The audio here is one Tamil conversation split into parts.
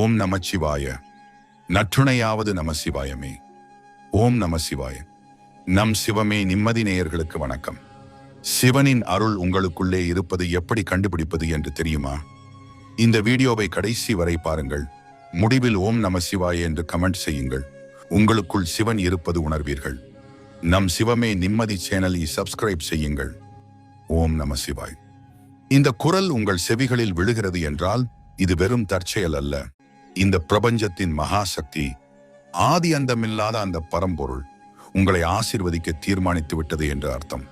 ஓம் நமச்சிவாய. நற்றுணையாவது நம சிவாயமே ஓம் நம சிவாய நம் சிவமே நிம்மதி நேயர்களுக்கு வணக்கம். சிவனின் அருள் உங்களுக்குள்ளே இருப்பது எப்படி கண்டுபிடிப்பது என்று தெரியுமா? இந்த வீடியோவை கடைசி வரை பாருங்கள். முடிவில் ஓம் நம சிவாய என்று கமெண்ட் செய்யுங்கள். உங்களுக்குள் சிவன் இருப்பது உணர்வீர்கள். நம் சிவமே நிம்மதி சேனலை சப்ஸ்கிரைப் செய்யுங்கள். ஓம் நம சிவாய் இந்த குரல் உங்கள் செவிகளில் விழுகிறது என்றால் இது வெறும் தற்செயல் அல்ல. இந்த பிரபஞ்சத்தின் மகாசக்தி ஆதி அந்தமில்லாத அந்த பரம்பொருள் உங்களை ஆசிர்வதிக்க தீர்மானித்து விட்டது என்று அர்த்தம்.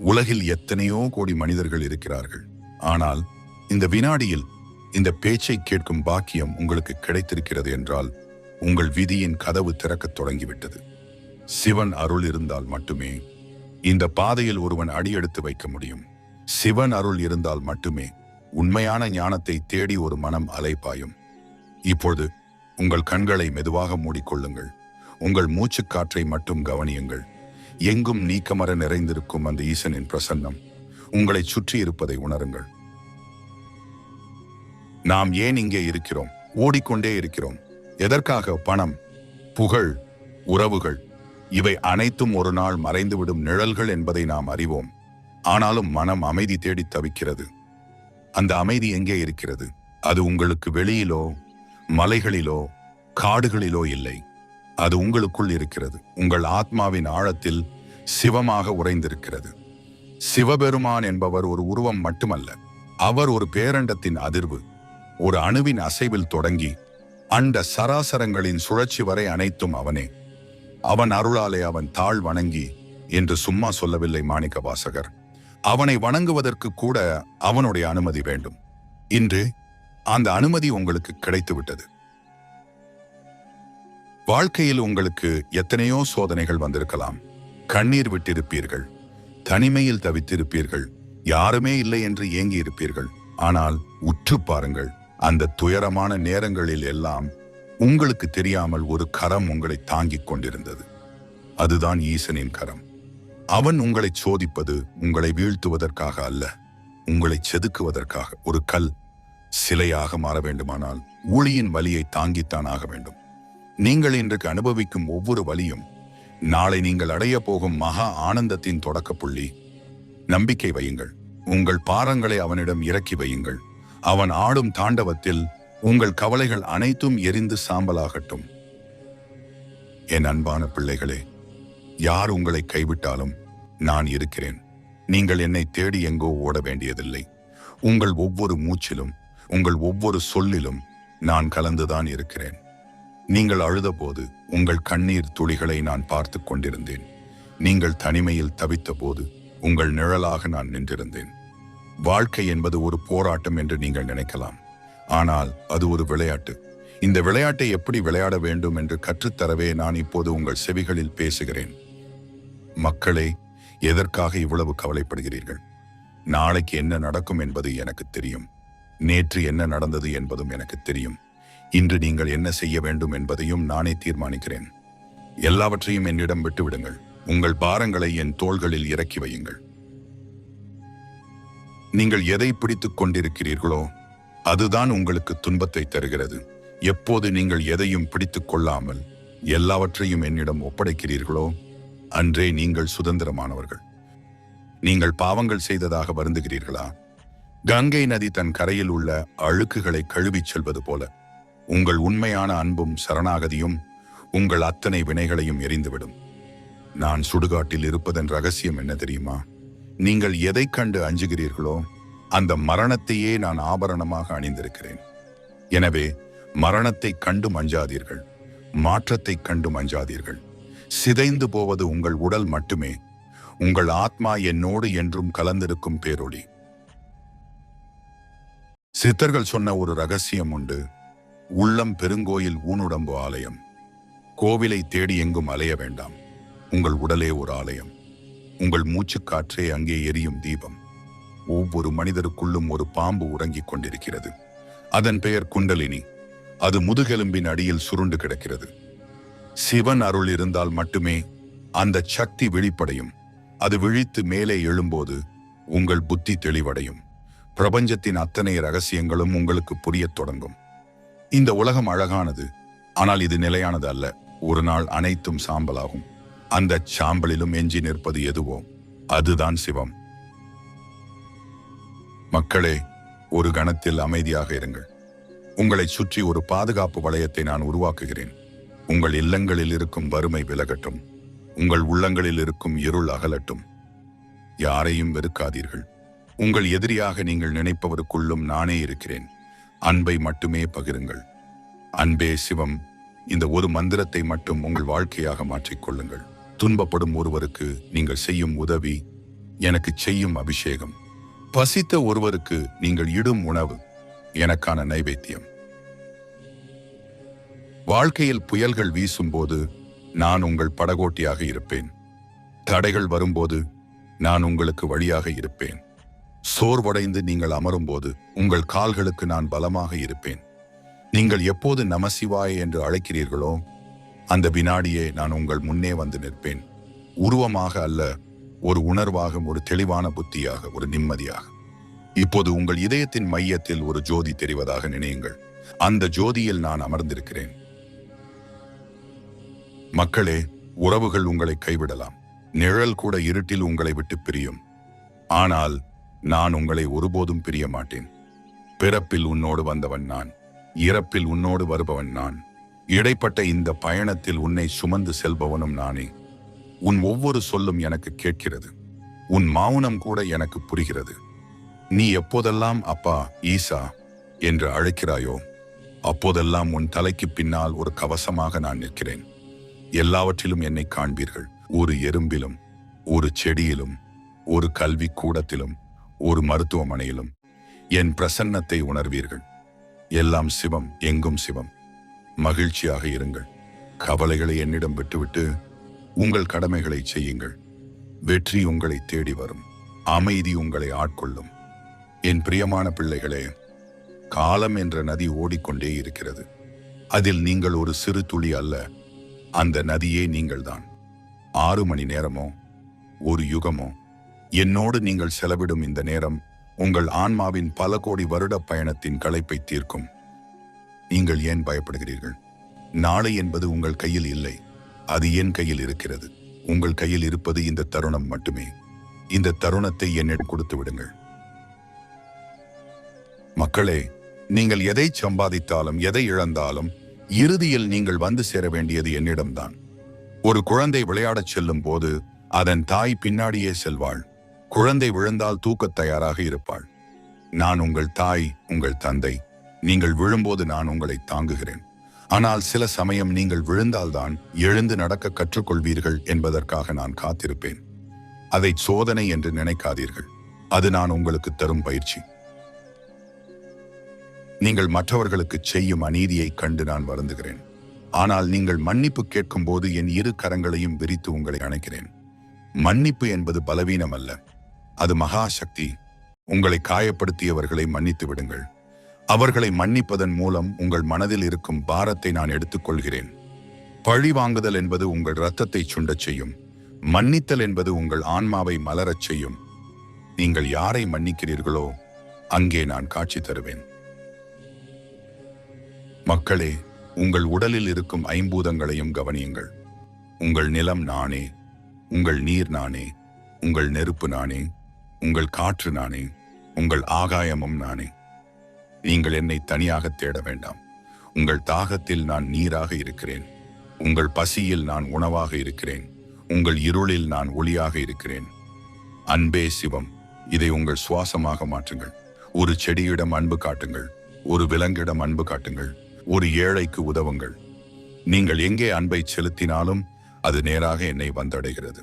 உலகில் எத்தனையோ கோடி மனிதர்கள் இருக்கிறார்கள். ஆனால் இந்த வினாடியில் இந்த பேச்சை கேட்கும் பாக்கியம் உங்களுக்கு கிடைத்திருக்கிறது என்றால் உங்கள் விதியின் கதவு திறக்கத் தொடங்கிவிட்டது. சிவன் அருள் இருந்தால் மட்டுமே இந்த பாதையில் ஒருவன் அடியெடுத்து வைக்க முடியும். சிவன் அருள் இருந்தால் மட்டுமே உண்மையான ஞானத்தை தேடி ஒரு மனம் அலைப்பாயும் இப்போது உங்கள் கண்களை மெதுவாக மூடிக்கொள்ளுங்கள். உங்கள் மூச்சுக்காற்றை மட்டும் கவனியுங்கள். எங்கும் நீக்கமர நிறைந்திருக்கும் அந்த ஈசனின் பிரசன்னம். உங்களை சுற்றி இருப்பதை உணருங்கள். நாம் ஏன் இங்கே இருக்கிறோம்? ஓடிக்கொண்டே இருக்கிறோம். எதற்காக? பணம் புகழ் உறவுகள். இவை அனைத்தும் ஒரு நாள் மறைந்துவிடும் நிழல்கள் என்பதை நாம் அறிவோம். ஆனாலும் மனம் அமைதி தேடி தவிக்கிறது. அந்த அமைதி எங்கே இருக்கிறது? அது உங்களுக்கு வெளியிலோ மலைகளிலோ காடுகளிலோ இல்லை. அது உங்களுக்குள் இருக்கிறது. உங்கள் ஆத்மாவின் ஆழத்தில் சிவமாக உறைந்திருக்கிறது. சிவபெருமான் என்பவர் ஒரு உருவம் மட்டுமல்ல. அவர் ஒரு பேரண்டத்தின் அதிர்வு. ஒரு அணுவின் அசைவில் தொடங்கி அண்ட சராசரங்களின் சுழற்சி வரை அனைத்தும் அவனே. அவன் அருளாலே அவன் தாழ் வணங்கி என்று சும்மா சொல்லவில்லை மாணிக்க வாசகர் அவனை வணங்குவதற்கு கூட அவனுடைய அனுமதி வேண்டும். இன்று அந்த அனுமதி உங்களுக்கு கிடைத்துவிட்டது. வாழ்க்கையில் உங்களுக்கு எத்தனையோ சோதனைகள் வந்திருக்கலாம். கண்ணீர் விட்டிருப்பீர்கள். தனிமையில் தவித்திருப்பீர்கள். யாருமே இல்லை என்று ஏங்கி இருப்பீர்கள் ஆனால் உற்று பாருங்கள். அந்த துயரமான நேரங்களில் எல்லாம் உங்களுக்கு தெரியாமல் ஒரு கரம் உங்களை தாங்கிக் கொண்டிருந்தது. அதுதான் ஈசனின் கரம். அவன் உங்களை சோதிப்பது உங்களை வீழ்த்துவதற்காக அல்ல உங்களை செதுக்குவதற்காக. ஒரு கல் சிலையாக மாற வேண்டுமானால் ஊழியின் வலியை தாங்கித்தான் ஆக வேண்டும். நீங்கள் இன்றைக்கு அனுபவிக்கும் ஒவ்வொரு வலியும் நாளை நீங்கள் அடைய போகும் மகா ஆனந்தத்தின் தொடக்க புள்ளி. நம்பிக்கை வையுங்கள். உங்கள் பாரங்களை அவனிடம் இறக்கி வையுங்கள். அவன் ஆடும் தாண்டவத்தில் உங்கள் கவலைகள் அனைத்தும் எரிந்து சாம்பலாகட்டும். என் அன்பான பிள்ளைகளே யார் உங்களை கைவிட்டாலும் நான் இருக்கிறேன். நீங்கள் என்னை தேடி எங்கோ ஓட வேண்டியதில்லை. உங்கள் ஒவ்வொரு மூச்சிலும் உங்கள் ஒவ்வொரு சொல்லிலும் நான் கலந்துதான் இருக்கிறேன். நீங்கள் அழுதபோது உங்கள் கண்ணீர் துளிகளை நான் பார்த்து கொண்டிருந்தேன். நீங்கள் தனிமையில் தவித்த போது உங்கள் நிழலாக நான் நின்றிருந்தேன். வாழ்க்கை என்பது ஒரு போராட்டம் என்று நீங்கள் நினைக்கலாம். ஆனால் அது ஒரு விளையாட்டு. இந்த விளையாட்டை எப்படி விளையாட வேண்டும் என்று கற்றுத்தரவே நான் இப்போது உங்கள் செவிகளில் பேசுகிறேன். மக்களே எதற்காக இவ்வளவு கவலைப்படுகிறீர்கள்? நாளைக்கு என்ன நடக்கும் என்பது எனக்கு தெரியும். நேற்று என்ன நடந்தது என்பதும் எனக்கு தெரியும். இன்று நீங்கள் என்ன செய்ய வேண்டும் என்பதையும் நானே தீர்மானிக்கிறேன். எல்லாவற்றையும் என்னிடம் விட்டுவிடுங்கள். உங்கள் பாரங்களை என் தோள்களில் இறக்கி வையுங்கள். நீங்கள் எதை பிடித்துக் கொண்டிருக்கிறீர்களோ அதுதான் உங்களுக்கு துன்பத்தை தருகிறது. எப்போது நீங்கள் எதையும் பிடித்துக் கொள்ளாமல் எல்லாவற்றையும் என்னிடம் ஒப்படைக்கிறீர்களோ அன்றே நீங்கள் சுதந்திரமானவர்கள். நீங்கள் பாவங்கள் செய்ததாக வருந்துகிறீர்களா? கங்கை நதி தன் கரையில் உள்ள அழுக்குகளை கழுவிச் செல்வது போல உங்கள் உண்மையான அன்பும் சரணாகதியும் உங்கள் அத்தனை வினைகளையும் எரிந்துவிடும். நான் சுடுகாட்டில் இருப்பதன் ரகசியம் என்ன தெரியுமா? நீங்கள் எதைக் கண்டு அஞ்சுகிறீர்களோ அந்த மரணத்தையே நான் ஆபரணமாக அணிந்திருக்கிறேன். எனவே மரணத்தை கண்டு அஞ்சாதீர்கள் மாற்றத்தை கண்டு அஞ்சாதீர்கள் சிதைந்து போவது உங்கள் உடல் மட்டுமே உங்கள் ஆத்மா என்னோடு என்றும் கலந்திருக்கும் பேரொளி. சித்தர்கள் சொன்ன ஒரு ரகசியம் உண்டு. உள்ளம் பெருங்கோயில் ஊனுடம்பு ஆலயம். கோவிலை தேடி எங்கும் அலைய வேண்டாம். உங்கள் உடலே ஒரு ஆலயம். உங்கள் மூச்சுக்காற்றே அங்கே எரியும் தீபம். ஒவ்வொரு மனிதருக்குள்ளும் ஒரு பாம்பு உறங்கிக் கொண்டிருக்கிறது. அதன் பெயர் குண்டலினி. அது முதுகெலும்பின் அடியில் சுருண்டு கிடக்கிறது. சிவன் அருள் இருந்தால் மட்டுமே அந்த சக்தி விழிப்படையும் அது விழித்து மேலே எழும்போது உங்கள் புத்தி தெளிவடையும். பிரபஞ்சத்தின் அத்தனை ரகசியங்களும் உங்களுக்கு புரியத் தொடங்கும். இந்த உலகம் அழகானது ஆனால் இது நிலையானது அல்ல. ஒரு நாள் அனைத்தும் சாம்பலாகும். அந்த சாம்பலிலும் எஞ்சி நிற்பது எதுவோ அதுதான் சிவம். மக்களே ஒரு கணத்தில் அமைதியாக இருங்கள். உங்களை சுற்றி ஒரு பாதுகாப்பு வளையத்தை நான் உருவாக்குகிறேன். உங்கள் இல்லங்களில் இருக்கும் வறுமை விலகட்டும். உங்கள் உள்ளங்களில் இருக்கும் இருள் அகலட்டும். யாரையும் வெறுக்காதீர்கள். உங்கள் எதிரியாக நீங்கள் நினைப்பவருக்குள்ளும் நானே இருக்கிறேன். அன்பை மட்டுமே பகிருங்கள். அன்பே சிவம் இந்த ஒரு மந்திரத்தை மட்டும் உங்கள் வாழ்க்கையாக மாற்றிக்கொள்ளுங்கள் துன்பப்படும் ஒருவருக்கு நீங்கள் செய்யும் உதவி எனக்கு செய்யும் அபிஷேகம். பசித்த ஒருவருக்கு நீங்கள் இடும் உணவு எனக்கான நைவேத்தியம். வாழ்க்கையில் புயல்கள் வீசும்போது நான் உங்கள் படகோட்டியாக இருப்பேன். தடைகள் வரும்போது நான் உங்களுக்கு வழியாக இருப்பேன். சோர்வடைந்து நீங்கள் அமரும்போது உங்கள் கால்களுக்கு நான் பலமாக இருப்பேன். நீங்கள் எப்போது நமசிவாய என்று அழைக்கிறீர்களோ அந்த வினாடியே நான் உங்கள் முன்னே வந்து நிற்பேன். உருவமாக அல்ல ஒரு உணர்வாக ஒரு தெளிவான புத்தியாக ஒரு நிம்மதியாக. இப்போது உங்கள் இதயத்தின் மையத்தில் ஒரு ஜோதி தெரிவதாக நினையுங்கள். அந்த ஜோதியில் நான் அமர்ந்திருக்கிறேன். மக்களே உறவுகள் உங்களை கைவிடலாம். நிழல் கூட இருட்டில் உங்களை விட்டு பிரியும். ஆனால் நான் உங்களை ஒருபோதும் பிரிய மாட்டேன் பிறப்பில் உன்னோடு வந்தவன் நான் இறப்பில் உன்னோடு வருபவன் நான். இடைப்பட்ட இந்த பயணத்தில் உன்னை சுமந்து செல்பவனும் நானே. உன் ஒவ்வொரு சொல்லும் எனக்கு கேட்கிறது. உன் மௌனம் கூட எனக்கு புரிகிறது. நீ எப்போதெல்லாம் அப்பா ஈசா என்று அழைக்கிறாயோ அப்போதெல்லாம் உன் தலைக்கு பின்னால் ஒரு கவசமாக நான் நிற்கிறேன். எல்லாவற்றிலும் என்னை காண்பீர்கள். ஒரு எறும்பிலும் ஒரு செடியிலும் ஒரு கல்வி கூடத்திலும் ஒரு மருத்துவமனையிலும் என் பிரசன்னத்தை உணர்வீர்கள். எல்லாம் சிவம் எங்கும் சிவம். மகிழ்ச்சியாக இருங்கள். கவலைகளை என்னிடம் விட்டுவிட்டு உங்கள் கடமைகளை செய்யுங்கள். வெற்றி உங்களை தேடி வரும். அமைதி உங்களை ஆட்கொள்ளும். என் பிரியமான பிள்ளைகளே காலம் என்ற நதி ஓடிக்கொண்டே இருக்கிறது. அதில் நீங்கள் ஒரு சிறு துளி அல்ல அந்த நதியே நீங்கள்தான். ஆறு மணி நேரமோ ஒரு யுகமோ என்னோடு நீங்கள் செலவிடும் இந்த நேரம் உங்கள் ஆன்மாவின் பல கோடி வருட பயணத்தின் களைப்பை தீர்க்கும். நீங்கள் ஏன் பயப்படுகிறீர்கள்? நாளை என்பது உங்கள் கையில் இல்லை. அது என் கையில் இருக்கிறது. உங்கள் கையில் இருப்பது இந்த தருணம் மட்டுமே. இந்த தருணத்தை என்னிடம் கொடுத்து விடுங்கள். மக்களே நீங்கள் எதை சம்பாதித்தாலும் எதை இழந்தாலும் இறுதியில் நீங்கள் வந்து சேர வேண்டியது என்னிடம்தான். ஒரு குழந்தை விளையாடச் செல்லும் போது அதன் தாய் பின்னாடியே செல்வாள். குழந்தை விழுந்தால் தூக்கத் தயாராக இருப்பாள். நான் உங்கள் தாய் உங்கள் தந்தை. நீங்கள் விழும்போது நான் உங்களை தாங்குகிறேன். ஆனால் சில சமயம் நீங்கள் விழுந்தால்தான் எழுந்து நடக்க கற்றுக்கொள்வீர்கள் என்பதற்காக நான் காத்திருப்பேன். அதை சோதனை என்று நினைக்காதீர்கள். அது நான் உங்களுக்கு தரும் பயிற்சி. நீங்கள் மற்றவர்களுக்கு செய்யும் அநீதியை கண்டு நான் வருந்துகிறேன். ஆனால் நீங்கள் மன்னிப்பு கேட்கும் போது என் இரு கரங்களையும் விரித்து உங்களை அணைக்கிறேன். மன்னிப்பு என்பது பலவீனம் அல்ல அது மகாசக்தி. உங்களை காயப்படுத்தியவர்களை மன்னித்து விடுங்கள். அவர்களை மன்னிப்பதன் மூலம் உங்கள் மனதில் இருக்கும் பாரத்தை நான் எடுத்துக்கொள்கிறேன். பழி வாங்குதல் என்பது உங்கள் இரத்தத்தை சுண்டச் செய்யும். மன்னித்தல் என்பது உங்கள் ஆன்மாவை மலரச் செய்யும். நீங்கள் யாரை மன்னிக்கிறீர்களோ அங்கே நான் காட்சி தருவேன். மக்களே உங்கள் உடலில் இருக்கும் ஐம்பூதங்களையும் கவனியுங்கள். உங்கள் நிலம் நானே உங்கள் நீர் நானே உங்கள் நெருப்பு நானே உங்கள் காற்று நானே உங்கள் ஆகாயமும் நானே. நீங்கள் என்னை தனியாக தேட வேண்டாம். உங்கள் தாகத்தில் நான் நீராக இருக்கிறேன். உங்கள் பசியில் நான் உணவாக இருக்கிறேன். உங்கள் இருளில் நான் ஒளியாக இருக்கிறேன். அன்பே சிவம் இதை உங்கள் சுவாசமாக மாற்றுங்கள். ஒரு செடியிடம் அன்பு காட்டுங்கள். ஒரு விலங்கிடம் அன்பு காட்டுங்கள். ஒரு ஏழைக்கு உதவுங்கள். நீங்கள் எங்கே அன்பை செலுத்தினாலும் அது நேராக என்னை வந்தடைகிறது.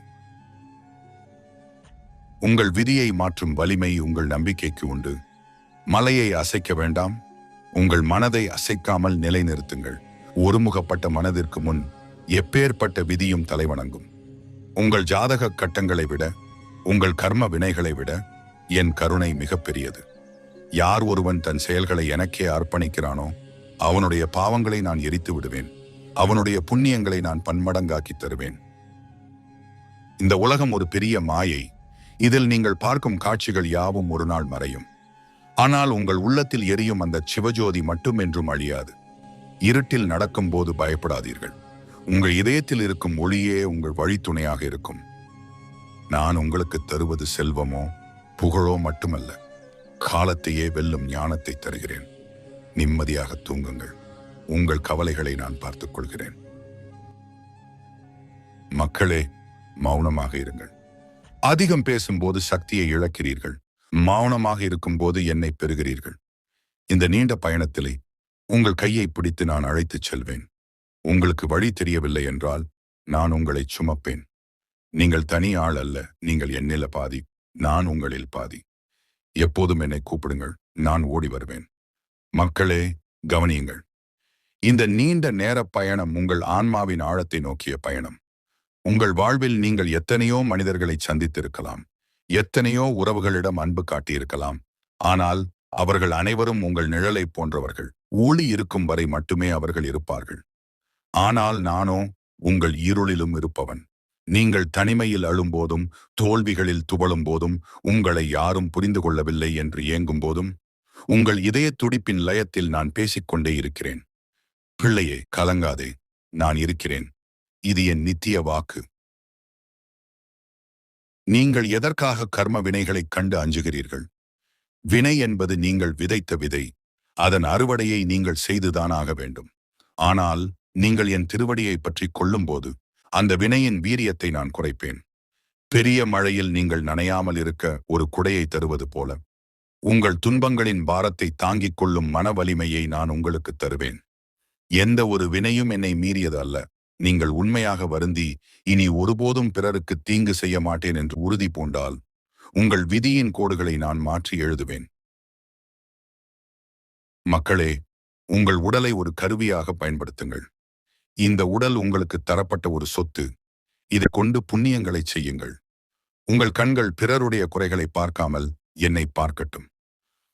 உங்கள் விதியை மாற்றும் வலிமை உங்கள் நம்பிக்கைக்கு உண்டு. மலையை அசைக்க வேண்டாம். உங்கள் மனதை அசைக்காமல் நிலைநிறுத்துங்கள். ஒருமுகப்பட்ட மனதிற்கு முன் எப்பேற்பட்ட விதியும் தலைவணங்கும். உங்கள் ஜாதக கட்டங்களை விட உங்கள் கர்ம வினைகளை விட என் கருணை மிகப்பெரியது யார் ஒருவன் தன் செயல்களை எனக்கே அர்ப்பணிக்கிறானோ அவனுடைய பாவங்களை நான் எரித்து விடுவேன். அவனுடைய புண்ணியங்களை நான் பன்மடங்காக்கி தருவேன். இந்த உலகம் ஒரு பெரிய மாயை. இதில் நீங்கள் பார்க்கும் காட்சிகள் யாவும் ஒரு நாள் மறையும். ஆனால் உங்கள் உள்ளத்தில் எரியும் அந்த சிவஜோதி மட்டும் என்றும் அழியாது. இருட்டில் நடக்கும்போது பயப்படாதீர்கள். உங்கள் இதயத்தில் இருக்கும் ஒளியே உங்கள் வழித்துணையாக இருக்கும். நான் உங்களுக்கு தருவது செல்வமோ புகழோ மட்டுமல்ல. காலத்தையே வெல்லும் ஞானத்தை தருகிறேன். நிம்மதியாக தூங்குங்கள். உங்கள் கவலைகளை நான் பார்த்துக் கொள்கிறேன். மக்களே மௌனமாக இருங்கள். அதிகம் பேசும்போது சக்தியை இழக்கிறீர்கள். மௌனமாக இருக்கும்போது என்னை பெறுகிறீர்கள். இந்த நீண்ட பயணத்திலே உங்கள் கையை பிடித்து நான் அழைத்துச் செல்வேன். உங்களுக்கு வழி தெரியவில்லை என்றால் நான் உங்களை சுமப்பேன். நீங்கள் தனி ஆள் அல்ல நீங்கள் என்னில பாதி நான் உங்களில் பாதி. எப்போதும் என்னை கூப்பிடுங்கள் நான் ஓடி வருவேன். மக்களே கவனியுங்கள். இந்த நீண்ட நேர பயணம் உங்கள் ஆன்மாவின் ஆழத்தை நோக்கிய பயணம். உங்கள் வாழ்வில் நீங்கள் எத்தனையோ மனிதர்களை சந்தித்திருக்கலாம். எத்தனையோ உறவுகளிடம் அன்பு காட்டியிருக்கலாம். ஆனால் அவர்கள் அனைவரும் உங்கள் நிழலைப் போன்றவர்கள். ஊழி இருக்கும் வரை மட்டுமே அவர்கள் இருப்பார்கள். ஆனால் நானோ உங்கள் இருளிலும் இருப்பவன். நீங்கள் தனிமையில் அழும்போதும் தோல்விகளில் துவளும் போதும் உங்களை யாரும் புரிந்து கொள்ளவில்லை என்று ஏங்கும் போதும் உங்கள் இதய துடிப்பின் லயத்தில் நான் பேசிக்கொண்டே இருக்கிறேன். பிள்ளையே கலங்காதே. நான் இருக்கிறேன். இது என் நித்திய வாக்கு. நீங்கள் எதற்காக கர்ம வினைகளைக் கண்டு அஞ்சுகிறீர்கள்? வினை என்பது நீங்கள் விதைத்த விதை. அதன் அறுவடையை நீங்கள் செய்துதான் ஆக வேண்டும். ஆனால் நீங்கள் என் திருவடியை பற்றி கொள்ளும்போது அந்த வினையின் வீரியத்தை நான் குறைப்பேன். பெரிய மழையில் நீங்கள் நனையாமல் இருக்க ஒரு குடையை தருவது போல. உங்கள் துன்பங்களின் பாரத்தை தாங்கிக் கொள்ளும் மன வலிமையை நான் உங்களுக்கு தருவேன். எந்த ஒரு வினையும் என்னை மீறியது அல்ல. நீங்கள் உண்மையாக வருந்தி இனி ஒருபோதும் பிறருக்கு தீங்கு செய்ய மாட்டேன் என்று உறுதி பூண்டால் உங்கள் விதியின் கோடுகளை நான் மாற்றி எழுதுவேன். மக்களே உங்கள் உடலை ஒரு கருவியாக பயன்படுத்துங்கள். இந்த உடல் உங்களுக்கு தரப்பட்ட ஒரு சொத்து. இதை கொண்டு புண்ணியங்களை செய்யுங்கள். உங்கள் கண்கள் பிறருடைய குறைகளை பார்க்காமல் என்னை பார்க்கட்டும்.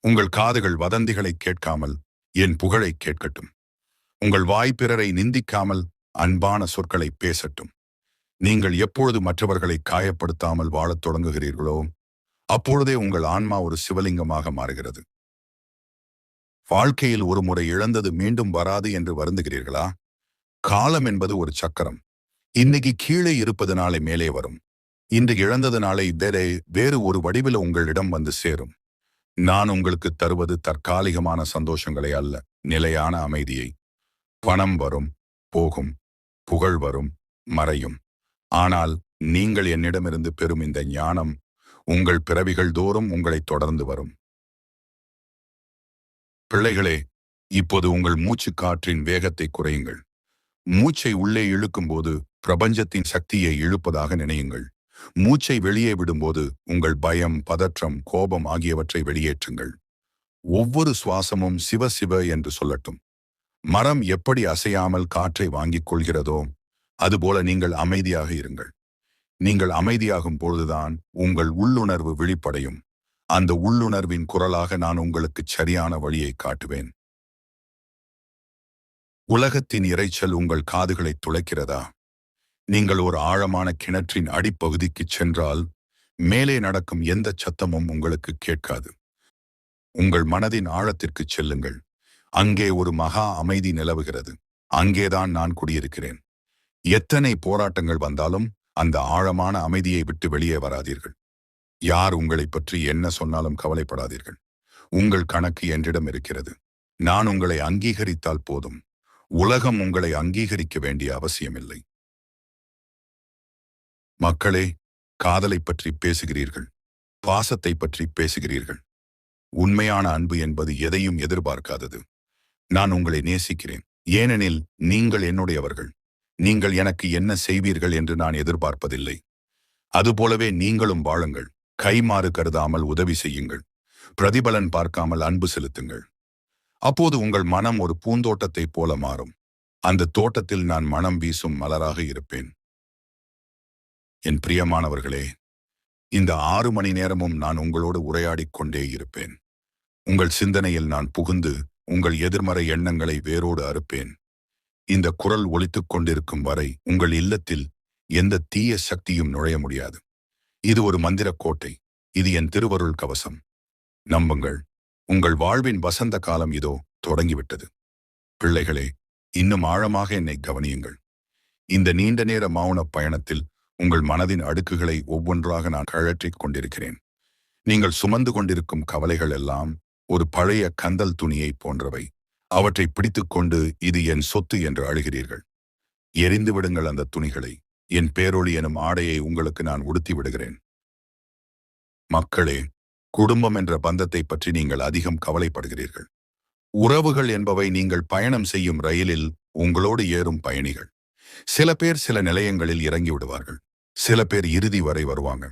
உங்கள் காதுகள் வதந்திகளை கேட்காமல் என் புகழை கேட்கட்டும். உங்கள் வாய் பிறரை நிந்திக்காமல் அன்பான சொற்களை பேசட்டும். நீங்கள் எப்பொழுது மற்றவர்களை காயப்படுத்தாமல் வாழத் தொடங்குகிறீர்களோ அப்பொழுதே உங்கள் ஆன்மா ஒரு சிவலிங்கமாக மாறுகிறது. வாழ்க்கையில் ஒரு முறை இழந்தது மீண்டும் வராது என்று வருந்துகிறீர்களா? காலம் என்பது ஒரு சக்கரம். இன்னைக்கு கீழே இருப்பது நாளை மேலே வரும். இன்று இழந்தது நாளை வேறு ஒரு வடிவில் உங்களிடம் வந்து சேரும். நான் உங்களுக்கு தருவது தற்காலிகமான சந்தோஷங்களை அல்ல நிலையான அமைதியை. பணம் வரும் போகும். புகழ் வரும் மறையும். ஆனால் நீங்கள் என்னிடமிருந்து பெறும் இந்த ஞானம் உங்கள் பிறவிகள் தோறும் உங்களை தொடர்ந்து வரும். பிள்ளைகளே இப்போது உங்கள் மூச்சு காற்றின் வேகத்தை குறையுங்கள். மூச்சை உள்ளே இழுக்கும்போது பிரபஞ்சத்தின் சக்தியை இழுப்பதாக நினையுங்கள். மூச்சை வெளியே விடும்போது உங்கள் பயம் பதற்றம் கோபம் ஆகியவற்றை வெளியேற்றுங்கள். ஒவ்வொரு சுவாசமும் சிவ சிவ என்று சொல்லட்டும். மரம் எப்படி அசையாமல் காற்றை வாங்கிக் கொள்கிறதோ அதுபோல நீங்கள் அமைதியாக இருங்கள். நீங்கள் அமைதியாகும் பொழுதுதான் உங்கள் உள்ளுணர்வு விழிப்படையும் அந்த உள்ளுணர்வின் குரலாக நான் உங்களுக்கு சரியான வழியை காட்டுவேன். உலகத்தின் இரைச்சல் உங்கள் காதுகளை துளைக்கிறதா? நீங்கள் ஒரு ஆழமான கிணற்றின் அடிப்பகுதிக்குச் சென்றால் மேலே நடக்கும் எந்த சத்தமும் உங்களுக்கு கேட்காது. உங்கள் மனதின் ஆழத்திற்குச் செல்லுங்கள். அங்கே ஒரு மகா அமைதி நிலவுகிறது. அங்கேதான் நான் குடியிருக்கிறேன். எத்தனை போராட்டங்கள் வந்தாலும் அந்த ஆழமான அமைதியை விட்டு வெளியே வராதீர்கள். யார் உங்களை பற்றி என்ன சொன்னாலும் கவலைப்படாதீர்கள். உங்கள் கணக்கு என்றிடம் இருக்கிறது. நான் உங்களை அங்கீகரித்தால் போதும். உலகம் உங்களை அங்கீகரிக்க வேண்டிய அவசியமில்லை. மக்களே காதலை பற்றி பேசுகிறீர்கள். பாசத்தை பற்றி பேசுகிறீர்கள். உண்மையான அன்பு என்பது எதையும் எதிர்பார்க்காதது. நான் உங்களை நேசிக்கிறேன். ஏனெனில் நீங்கள் என்னுடையவர்கள். நீங்கள் எனக்கு என்ன செய்வீர்கள் என்று நான் எதிர்பார்ப்பதில்லை. அதுபோலவே நீங்களும் வாழுங்கள். கைமாறு கருதாமல் உதவி செய்யுங்கள். பிரதிபலன் பார்க்காமல் அன்பு செலுத்துங்கள். அப்போது உங்கள் மனம் ஒரு பூந்தோட்டத்தைப் போல மாறும். அந்த தோட்டத்தில் நான் மனம் வீசும் மலராக இருப்பேன். என் பிரியமானவர்களே இந்த ஆறு மணி நேரமும் நான் உங்களோடு உரையாடிக் கொண்டே இருப்பேன். உங்கள் சிந்தனையில் நான் புகுந்து உங்கள் எதிர்மறை எண்ணங்களை வேரோடு அறுப்பேன். இந்த குரல் ஒழித்துக் கொண்டிருக்கும் வரை உங்கள் இல்லத்தில் எந்த தீய சக்தியும் நுழைய முடியாது. இது ஒரு மந்திரக் கோட்டை. இது என் திருவருள் கவசம். நம்புங்கள் உங்கள் வாழ்வின் வசந்த காலம் இதோ தொடங்கிவிட்டது. பிள்ளைகளே இன்னும் ஆழமாக என்னை கவனியுங்கள். இந்த நீண்ட நேர மௌன பயணத்தில் உங்கள் மனதின் அடுக்குகளை ஒவ்வொன்றாக நான் கழற்றிக் கொண்டிருக்கிறேன். நீங்கள் சுமந்து கொண்டிருக்கும் கவலைகள் எல்லாம் ஒரு பழைய கந்தல் துணியை போன்றவை. அவற்றை பிடித்துக்கொண்டு இது என் சொத்து என்று அழுகிறீர்கள். எரிந்து விடுங்கள் அந்த துணிகளை. என் பேரொளி எனும் ஆடையை உங்களுக்கு நான் உடுத்தி விடுகிறேன். மக்களே குடும்பம் என்ற பந்தத்தை பற்றி நீங்கள் அதிகம் கவலைப்படுகிறீர்கள். உறவுகள் என்பவை நீங்கள் பயணம் செய்யும் ரயிலில் உங்களோடு ஏறும் பயணிகள். சில பேர் சில நிலையங்களில் இறங்கி விடுவார்கள். சில பேர் இறுதி வரை வருவாங்க.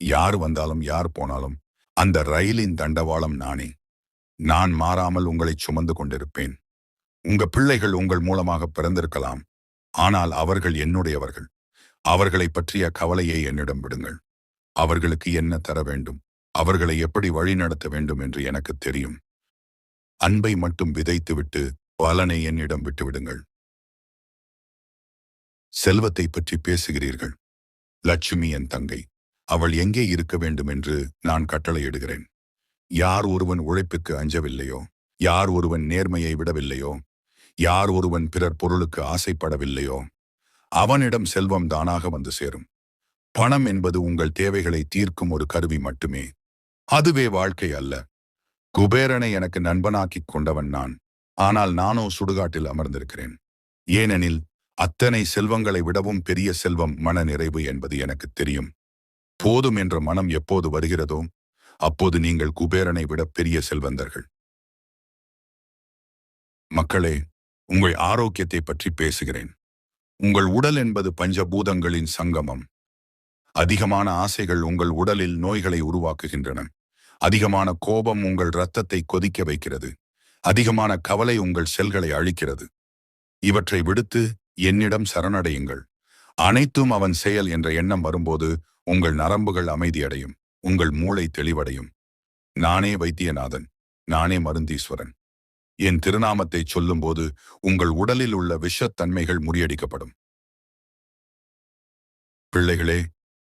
யார் வந்தாலும் யார் போனாலும் அந்த ரயிலின் தண்டவாளம் நானே. நான் மாறாமல் உங்களை சுமந்து கொண்டிருப்பேன். உங்க பிள்ளைகள் உங்கள் மூலமாக பிறந்திருக்கலாம். ஆனால் அவர்கள் என்னுடையவர்கள். அவர்களை பற்றிய கவலையை என்னிடம் விடுங்கள். அவர்களுக்கு என்ன தர வேண்டும்? அவர்களை எப்படி வழிநடத்த வேண்டும் என்று எனக்கு தெரியும். அன்பை மட்டும் விதைத்துவிட்டு பலனை என்னிடம் விட்டுவிடுங்கள். செல்வத்தை பற்றி பேசுகிறீர்கள். லட்சுமி என் தங்கை. அவள் எங்கே இருக்க வேண்டும் என்று நான் கட்டளையிடுகிறேன். யார் ஒருவன் உழைப்புக்கு அஞ்சவில்லையோ யார் ஒருவன் நேர்மையை விடவில்லையோ யார் ஒருவன் பிறர் பொருளுக்கு ஆசைப்படவில்லையோ அவனிடம் செல்வம் தானாக வந்து சேரும். பணம் என்பது உங்கள் தேவைகளை தீர்க்கும் ஒரு கருவி மட்டுமே. அதுவே வாழ்க்கை அல்ல. குபேரனை எனக்கு நண்பனாக்கிக் கொண்டவன் நான். ஆனால் நானோ சுடுகாட்டில் அமர்ந்திருக்கிறேன். ஏனெனில் அத்தனை செல்வங்களை விடவும் பெரிய செல்வம் மன நிறைவு என்பது எனக்கு தெரியும். போதும் என்ற மனம் எப்போது வருகிறதோ அப்போது நீங்கள் குபேரனை விட பெரிய செல்வந்தர்கள். மக்களே உங்கள் ஆரோக்கியத்தை பற்றி பேசுகிறேன். உங்கள் உடல் என்பது பஞ்சபூதங்களின் சங்கமம். அதிகமான ஆசைகள் உங்கள் உடலில் நோய்களை உருவாக்குகின்றன. அதிகமான கோபம் உங்கள் இரத்தத்தை கொதிக்க வைக்கிறது. அதிகமான கவலை உங்கள் செல்களை அழிக்கிறது. இவற்றை விடுத்து என்னிடம் சரணடையுங்கள். அனைத்தும் அவன் செயல் என்ற எண்ணம் வரும்போது உங்கள் நரம்புகள் அமைதியடையும் உங்கள் மூளை தெளிவடையும். நானே வைத்தியநாதன் நானே மருந்தீஸ்வரன். என் திருநாமத்தை சொல்லும்போது உங்கள் உடலில் உள்ள விஷத்தன்மைகள் முறியடிக்கப்படும். பிள்ளைகளே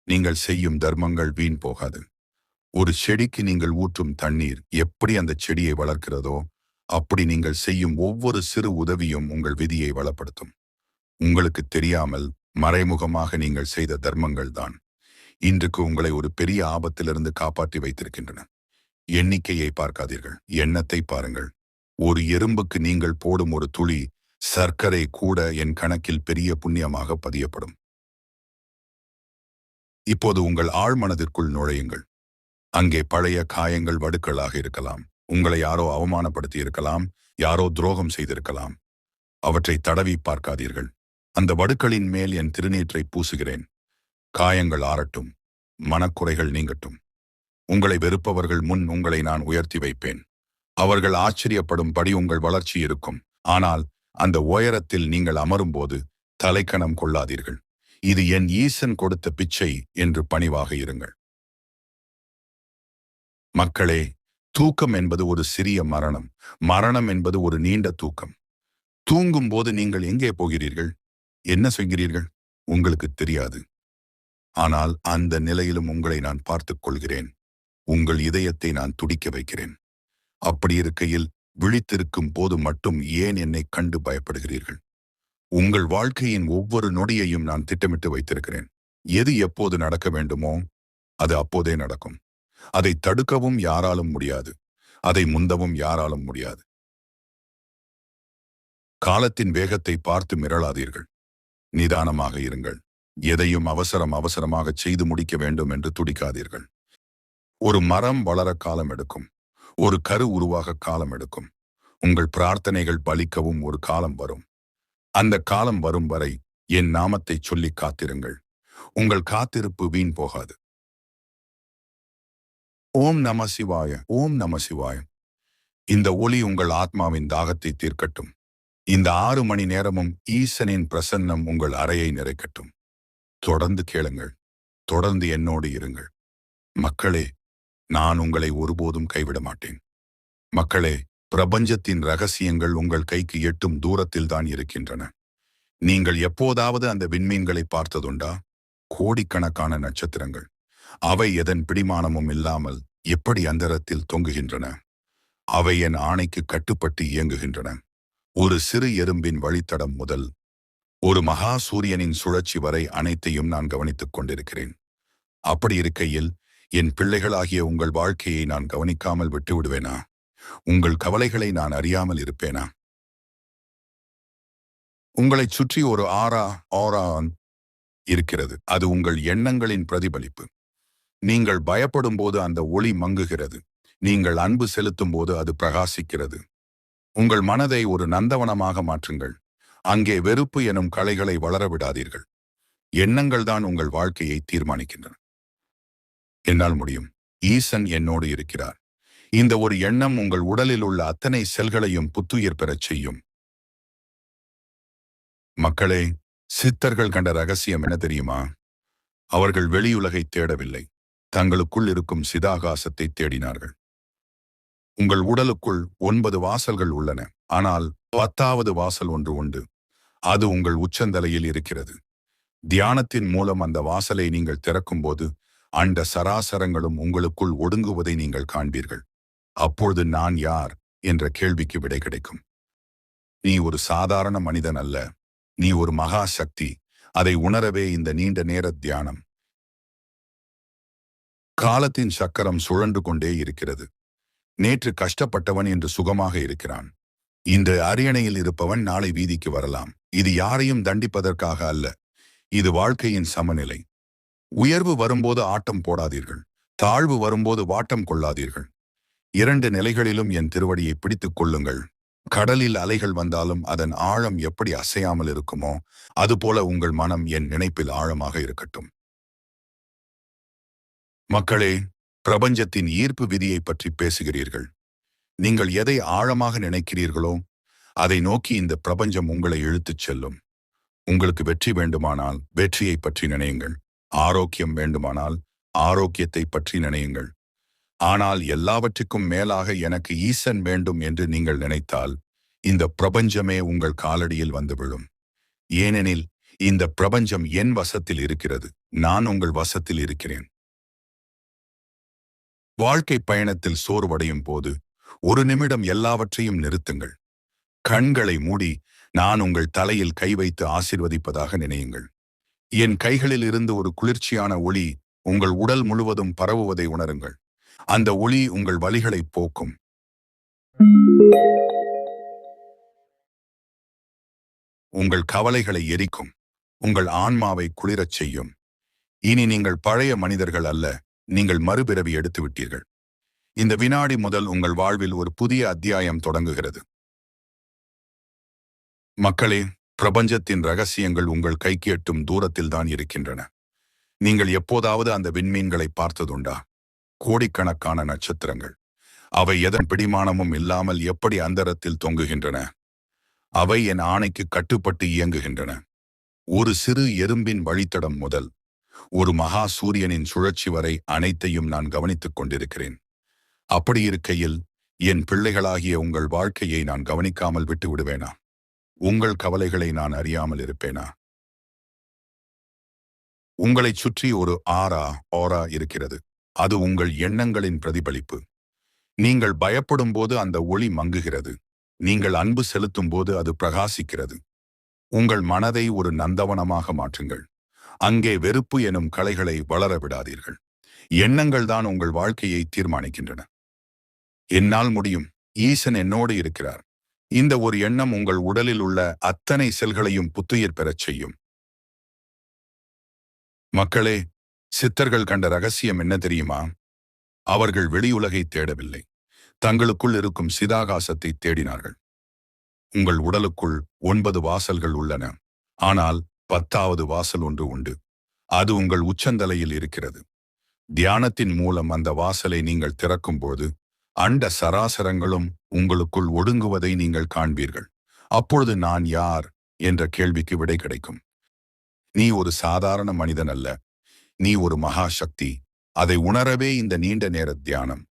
நீங்கள் செய்யும் தர்மங்கள் வீண் போகாது. ஒரு செடிக்கு நீங்கள் ஊற்றும் தண்ணீர் எப்படி அந்த செடியை வளர்க்கிறதோ அப்படி நீங்கள் செய்யும் ஒவ்வொரு சிறு உதவியும் உங்கள் விதியை வளப்படுத்தும். உங்களுக்கு தெரியாமல் மறைமுகமாக நீங்கள் செய்த தர்மங்கள் தான் இன்றுக்கு உங்களை ஒரு பெரிய ஆபத்திலிருந்து காப்பாற்றி வைத்திருக்கின்றன. எண்ணிக்கையை பார்க்காதீர்கள் எண்ணத்தை பாருங்கள். ஒரு எறும்புக்கு நீங்கள் போடும் ஒரு துளி சர்க்கரை கூட என் கணக்கில் பெரிய புண்ணியமாக பதியப்படும். இப்போது உங்கள் ஆழ்மனதிற்குள் நுழையுங்கள். அங்கே பழைய காயங்கள் வடுக்களாக இருக்கலாம். உங்களை யாரோ அவமானப்படுத்தி இருக்கலாம் யாரோ துரோகம் செய்திருக்கலாம். அவற்றை தடவி பார்க்காதீர்கள். அந்த வடுக்களின் மேல் என் திருநீற்றை பூசுகிறேன். காயங்கள் ஆறட்டும் மனக்குறைகள் நீங்கட்டும். உங்களை வெறுப்பவர்கள் முன் உங்களை நான் உயர்த்தி வைப்பேன். அவர்கள் ஆச்சரியப்படும்படி உங்கள் வளர்ச்சி இருக்கும். ஆனால் அந்த உயரத்தில் நீங்கள் அமரும்போது தலைக்கணம் கொள்ளாதீர்கள். இது என் ஈசன் கொடுத்த பிச்சை என்று பணிவாக இருங்கள். மக்களே தூக்கம் என்பது ஒரு சிறிய மரணம். மரணம் என்பது ஒரு நீண்ட தூக்கம். தூங்கும் போது நீங்கள் எங்கே போகிறீர்கள்? என்ன செய்கிறீர்கள் உங்களுக்கு தெரியாது. ஆனால் அந்த நிலையிலும் உங்களை நான் பார்த்துக் கொள்கிறேன் உங்கள் இதயத்தை நான் துடிக்க வைக்கிறேன். அப்படி இருக்கையில் விழித்திருக்கும் போது மட்டும் ஏன் என்னை கண்டு பயப்படுகிறீர்கள்? உங்கள் வாழ்க்கையின் ஒவ்வொரு நொடியையும் நான் திட்டமிட்டு வைத்திருக்கிறேன். எது எப்போது நடக்க வேண்டுமோ அது அப்போதே நடக்கும். அதை தடுக்கவும் யாராலும் முடியாது. அதை முந்தவும் யாராலும் முடியாது. காலத்தின் வேகத்தை பார்த்து மிரளாதீர்கள். நிதானமாக இருங்கள். எதையும் அவசரம் அவசரமாக செய்து முடிக்க வேண்டும் என்று துடிக்காதீர்கள். ஒரு மரம் வளர காலம் எடுக்கும். ஒரு கரு உருவாக காலம் எடுக்கும். உங்கள் பிரார்த்தனைகள் பலிக்கவும் ஒரு காலம் வரும். அந்த காலம் வரும் வரை என் நாமத்தை சொல்லி காத்திருங்கள். உங்கள் காத்திருப்பு வீண் போகாது. ஓம் நம சிவாய ஓம் நம சிவாய. இந்த ஒளி உங்கள் ஆத்மாவின் தாகத்தை தீர்க்கட்டும். இந்த ஆறு மணி நேரமும் ஈசனின் பிரசன்னம் உங்கள் அறையை நிறைக்கட்டும். தொடர்ந்து கேளுங்கள். தொடர்ந்து என்னோடு இருங்கள். மக்களே நான் உங்களை ஒருபோதும் கைவிட மாட்டேன் மக்களே பிரபஞ்சத்தின் ரகசியங்கள் உங்கள் கைக்கு எட்டும் தூரத்தில் தான் இருக்கின்றன. நீங்கள் எப்போதாவது அந்த விண்மீன்களை பார்த்ததுண்டா? கோடிக்கணக்கான நட்சத்திரங்கள். அவை எதன் பிடிமானமும் இல்லாமல் எப்படி அந்தரத்தில் தொங்குகின்றன? அவை என் ஆணைக்கு கட்டுப்பட்டு இயங்குகின்றன. ஒரு சிறு எறும்பின் வழித்தடம் முதல் ஒரு மகா சூரியனின் சுழற்சி வரை அனைத்தையும் நான் கவனித்துக் கொண்டிருக்கிறேன். அப்படி இருக்கையில் என் பிள்ளைகளாகிய உங்கள் வாழ்க்கையை நான் கவனிக்காமல் விட்டு விடுவேனா உங்கள் கவலைகளை நான் அறியாமல் இருப்பேனா? உங்களைச் சுற்றி ஒரு ஆரா ஆரான் இருக்கிறது. அது உங்கள் எண்ணங்களின் பிரதிபலிப்பு. நீங்கள் பயப்படும் போது அந்த ஒளி மங்குகிறது. நீங்கள் அன்பு செலுத்தும் போது அது பிரகாசிக்கிறது. உங்கள் மனதை ஒரு நந்தவனமாக மாற்றுங்கள். அங்கே வெறுப்பு எனும் கலைகளை வளர விடாதீர்கள் எண்ணங்கள் தான் உங்கள் வாழ்க்கையை தீர்மானிக்கின்றன. என்னால் முடியும். ஈசன் என்னோடு இருக்கிறார். இந்த ஒரு எண்ணம் உங்கள் உடலில் உள்ள அத்தனை செல்களையும் புத்துயிர் பெறச் செய்யும். மக்களே சித்தர்கள் கண்ட ரகசியம் என்ன தெரியுமா? அவர்கள் வெளியுலகை தேடவில்லை. தங்களுக்குள் இருக்கும் சிதாகாசத்தை தேடினார்கள். உங்கள் உடலுக்குள் ஒன்பது வாசல்கள் உள்ளன. ஆனால் பத்தாவது வாசல் ஒன்று உண்டு. அது உங்கள் உச்சந்தலையில் இருக்கிறது. தியானத்தின் மூலம் அந்த வாசலை நீங்கள் திறக்கும்போது அண்ட சராசரங்களும் உங்களுக்குள் ஒடுங்குவதை நீங்கள் காண்பீர்கள். அப்பொழுது நான் யார்? என்ற கேள்விக்கு விடை கிடைக்கும். நீ ஒரு சாதாரண மனிதன் அல்ல. நீ ஒரு மகா சக்தி அதை உணரவே இந்த நீண்ட நேர தியானம். காலத்தின் சக்கரம் சுழன்று கொண்டே இருக்கிறது. நேற்று கஷ்டப்பட்டவன் என்று சுகமாக இருக்கிறான். இந்த அரியணையில் இருப்பவன் நாளை வீதிக்கு வரலாம். இது யாரையும் தண்டிப்பதற்காக அல்ல. இது வாழ்க்கையின் சமநிலை. உயர்வு வரும்போது ஆட்டம் போடாதீர்கள். தாழ்வு வரும்போது வாட்டம் கொள்ளாதீர்கள். இரண்டு நிலைகளிலும் என் திருவடியை பிடித்துக் கொள்ளுங்கள். கடலில் அலைகள் வந்தாலும் அதன் ஆழம் எப்படி அசையாமல் இருக்குமோ அதுபோல உங்கள் மனம் என் நினைப்பில் ஆழமாக இருக்கட்டும். மக்களே பிரபஞ்சத்தின் ஈர்ப்பு விதியை பற்றி பேசுகிறீர்கள். நீங்கள் எதை ஆழமாக நினைக்கிறீர்களோ அதை நோக்கி இந்த பிரபஞ்சம் உங்களை இழுத்துச் செல்லும். உங்களுக்கு வெற்றி வேண்டுமானால் வெற்றியை பற்றி நினையுங்கள். ஆரோக்கியம் வேண்டுமானால் ஆரோக்கியத்தை பற்றி நினையுங்கள். ஆனால் எல்லாவற்றுக்கும் மேலாக எனக்கு ஈசன் வேண்டும் என்று நீங்கள் நினைத்தால் இந்த பிரபஞ்சமே உங்கள் காலடியில் வந்து விழும். ஏனெனில் இந்த பிரபஞ்சம் என் வசத்தில் இருக்கிறது. நான் உங்கள் வசத்தில் இருக்கிறேன். வாழ்க்கை பயணத்தில் சோர்வடையும் போது ஒரு நிமிடம் எல்லாவற்றையும் நிறுத்துங்கள். கண்களை மூடி நான் உங்கள் தலையில் கை வைத்து ஆசிர்வதிப்பதாக நினையுங்கள். என் கைகளில் இருந்து ஒரு குளிர்ச்சியான ஒளி உங்கள் உடல் முழுவதும் பரவுவதை உணருங்கள். அந்த ஒளி உங்கள் வழிகளை போக்கும். உங்கள் கவலைகளை எரிக்கும். உங்கள் ஆன்மாவை குளிரச் செய்யும். இனி நீங்கள் பழைய மனிதர்கள் அல்ல நீங்கள் மறுபிறவி எடுத்து விட்டீர்கள் இந்த வினாடி முதல் உங்கள் வாழ்வில் ஒரு புதிய அத்தியாயம் தொடங்குகிறது. மக்களே பிரபஞ்சத்தின் ரகசியங்கள் உங்கள் கைக்கு எட்டும் தூரத்தில் தான் இருக்கின்றன. நீங்கள் எப்போதாவது அந்த விண்மீன்களை பார்த்ததுண்டா? கோடிக்கணக்கான நட்சத்திரங்கள். அவை எதன் பிடிமானமும் இல்லாமல் எப்படி அந்தரத்தில் தொங்குகின்றன? அவை என் ஆணைக்கு கட்டுப்பட்டு இயங்குகின்றன. ஒரு சிறு எறும்பின் வழித்தடம் முதல் ஒரு மகா சூரியனின் சுழற்சி வரை அனைத்தையும் நான் கவனித்துக் கொண்டிருக்கிறேன். அப்படியிருக்கையில் என் பிள்ளைகளாகிய உங்கள் வாழ்க்கையை நான் கவனிக்காமல் விட்டு விடுவேனா உங்கள் கவலைகளை நான் அறியாமல் இருப்பேனா? உங்களைச் சுற்றி ஒரு ஆரா ஓரா இருக்கிறது. அது உங்கள் எண்ணங்களின் பிரதிபலிப்பு. நீங்கள் பயப்படும் போது அந்த ஒளி மங்குகிறது. நீங்கள் அன்பு செலுத்தும் போது அது பிரகாசிக்கிறது. உங்கள் மனதை ஒரு நந்தவனமாக மாற்றுங்கள். அங்கே வெறுப்பு எனும் கலைகளை வளர விடாதீர்கள். எண்ணங்கள் தான் உங்கள் வாழ்க்கையை தீர்மானிக்கின்றன. என்னால் முடியும். ஈசன் என்னோடு இருக்கிறார். இந்த ஒரு எண்ணம் உங்கள் உடலில் உள்ள அத்தனை செல்களையும் புத்துயிர் பெறச் செய்யும். மக்களே சித்தர்கள் கண்ட ரகசியம் என்ன தெரியுமா? அவர்கள் வெளியுலகை தேடவில்லை. தங்களுக்குள் இருக்கும் சிதாகாசத்தை தேடினார்கள். உங்கள் உடலுக்குள் ஒன்பது வாசல்கள் உள்ளன. ஆனால் பத்தாவது வாசல் ஒன்று உண்டு. அது உங்கள் உச்சந்தலையில் இருக்கிறது. தியானத்தின் மூலம் அந்த வாசலை நீங்கள் திறக்கும்போது அண்ட சராசரங்களும் உங்களுக்குள் ஒடுங்குவதை நீங்கள் காண்பீர்கள். அப்பொழுது நான் யார்? என்ற கேள்விக்கு விடை கிடைக்கும். நீ ஒரு சாதாரண மனிதன் அல்ல. நீ ஒரு மகா சக்தி அதை உணரவே இந்த நீண்ட நேர தியானம்.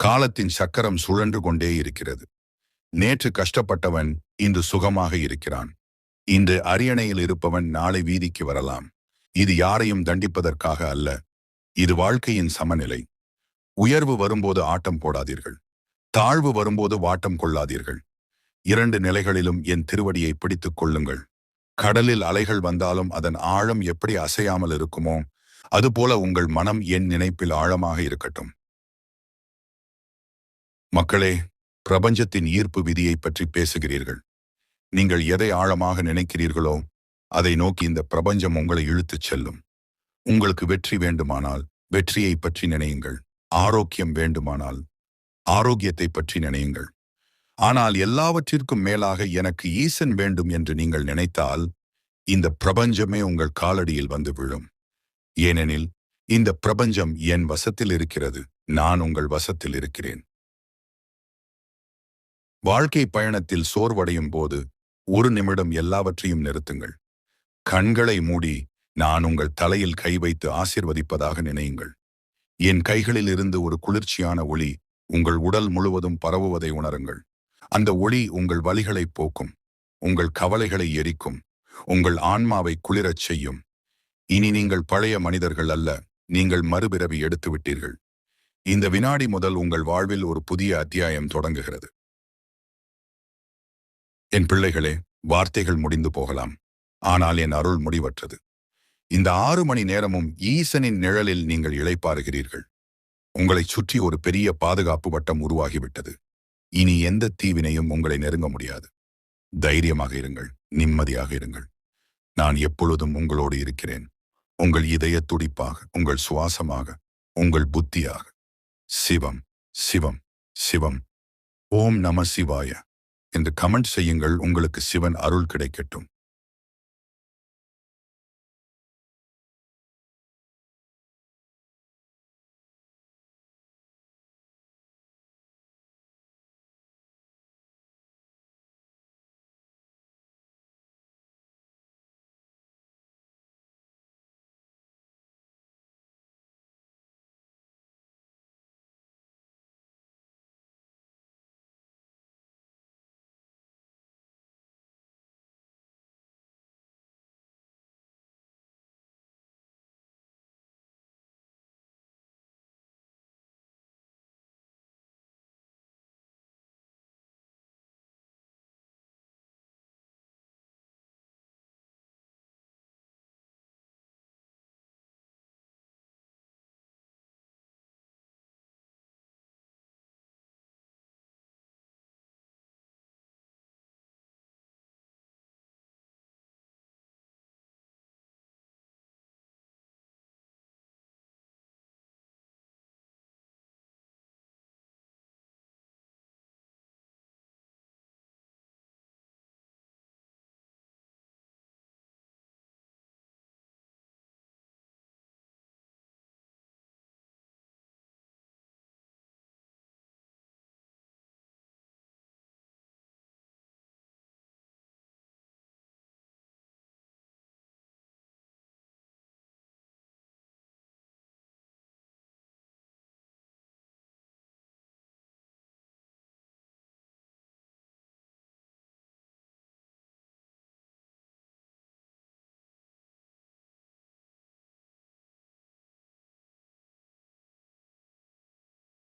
காலத்தின் சக்கரம் சுழன்று கொண்டே இருக்கிறது. நேற்று கஷ்டப்பட்டவன் இன்று சுகமாக இருக்கிறான். இன்று அரியணையில் இருப்பவன் நாளை வீதிக்கு வரலாம். இது யாரையும் தண்டிப்பதற்காக அல்ல. இது வாழ்க்கையின் சமநிலை. உயர்வு வரும்போது ஆட்டம் போடாதீர்கள். தாழ்வு வரும்போது வாட்டம் கொள்ளாதீர்கள். இரண்டு நிலைகளிலும் என் திருவடியை பிடித்துக் கொள்ளுங்கள். கடலில் அலைகள் வந்தாலும் அதன் ஆழம் எப்படி அசையாமல் இருக்குமோ அதுபோல உங்கள் மனம் என் நினைப்பில் ஆழமாக இருக்கட்டும். மக்களே பிரபஞ்சத்தின் ஈர்ப்பு விதியை பற்றி பேசுகிறீர்கள். நீங்கள் எதை ஆழமாக நினைக்கிறீர்களோ அதை நோக்கி இந்த பிரபஞ்சம் உங்களை இழுத்துச் செல்லும். உங்களுக்கு வெற்றி வேண்டுமானால் வெற்றியை பற்றி நினையுங்கள். ஆரோக்கியம் வேண்டுமானால் ஆரோக்கியத்தை பற்றி நினையுங்கள். ஆனால் எல்லாவற்றிற்கும் மேலாக எனக்கு ஈசன் வேண்டும் என்று நீங்கள் நினைத்தால் இந்த பிரபஞ்சமே உங்கள் காலடியில் வந்து விழும். ஏனெனில் இந்த பிரபஞ்சம் என் வசத்தில் இருக்கிறது நான் உங்கள் வசத்தில் இருக்கிறேன். வாழ்க்கை பயணத்தில் சோர்வடையும் போது ஒரு நிமிடம் எல்லாவற்றையும் நிறுத்துங்கள். கண்களை மூடி நான் உங்கள் தலையில் கை வைத்து ஆசிர்வதிப்பதாக நினையுங்கள். என் கைகளில் இருந்து ஒரு குளிர்ச்சியான ஒளி உங்கள் உடல் முழுவதும் பரவுவதை உணருங்கள். அந்த ஒளி உங்கள் வலிகளை போக்கும். உங்கள் கவலைகளை எரிக்கும். உங்கள் ஆன்மாவை குளிரச் செய்யும். இனி நீங்கள் பழைய மனிதர்கள் அல்ல நீங்கள் மறுபிறவி எடுத்துவிட்டீர்கள். இந்த வினாடி முதல் உங்கள் வாழ்வில் ஒரு புதிய அத்தியாயம் தொடங்குகிறது. என் பிள்ளைகளே வார்த்தைகள் முடிந்து போகலாம். ஆனால் என் அருள் முடிவற்றது. இந்த ஆறு மணி நேரமும் ஈசனின் நிழலில் நீங்கள் இழைப்பாருகிறீர்கள் உங்களைச் சுற்றி ஒரு பெரிய பாதுகாப்பு வட்டம் உருவாகிவிட்டது. இனி எந்த தீவினையும் உங்களை நெருங்க முடியாது. தைரியமாக இருங்கள் நிம்மதியாக இருங்கள். நான் எப்பொழுதும் உங்களோடு இருக்கிறேன். உங்கள் இதய துடிப்பாக உங்கள் சுவாசமாக உங்கள் புத்தியாக. சிவம் சிவம் சிவம். ஓம் நம சிவாய. என்று கமெண்ட் செய்யுங்கள் உங்களுக்கு சிவன் அருள் கிடைக்கட்டும்.